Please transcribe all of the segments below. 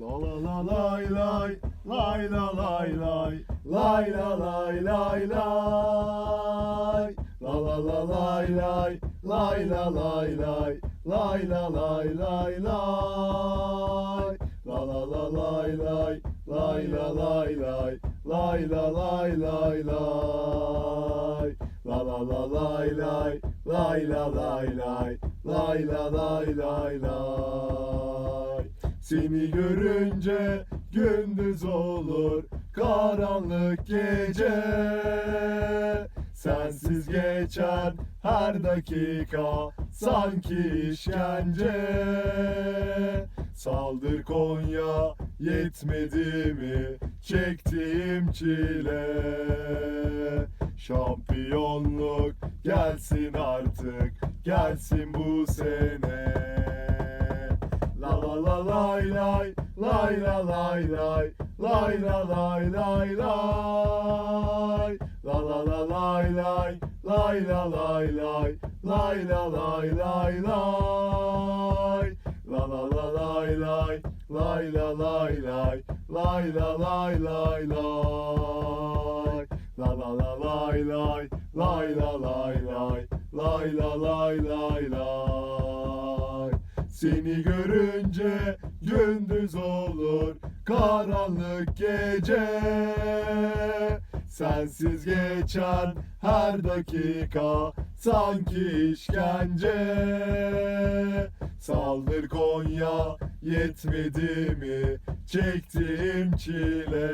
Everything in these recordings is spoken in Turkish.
La la la lay lay lay la lay lay lay la lay lay lay La la la lay lay lay la lay lay lay la lay lay lay La la la lay lay lay la lay lay lay la lay lay lay La la la lay lay lay la lay lay lay la lay lay lay Seni görünce gündüz olur karanlık gece. Sensiz geçen her dakika sanki işkence. Saldır Konya yetmedi mi çektiğim çile? Şampiyonluk gelsin artık gelsin bu sene La la la lay lay lay la lay lay lay la lay lay lay La la la lay lay lay la lay lay lay la lay lay lay La la la lay lay lay la lay lay lay la lay lay lay La la la lay lay lay la lay lay lay la lay lay lay Seni görünce gündüz olur karanlık gece. Sensiz geçen her dakika sanki işkence. Saldır Konya yetmedi mi çektiğim çile?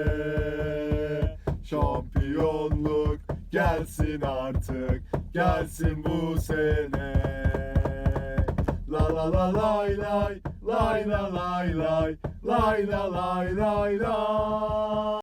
Şampiyonluk gelsin artık gelsin bu sene la lay lay lay la lay lay lay la lay lay lay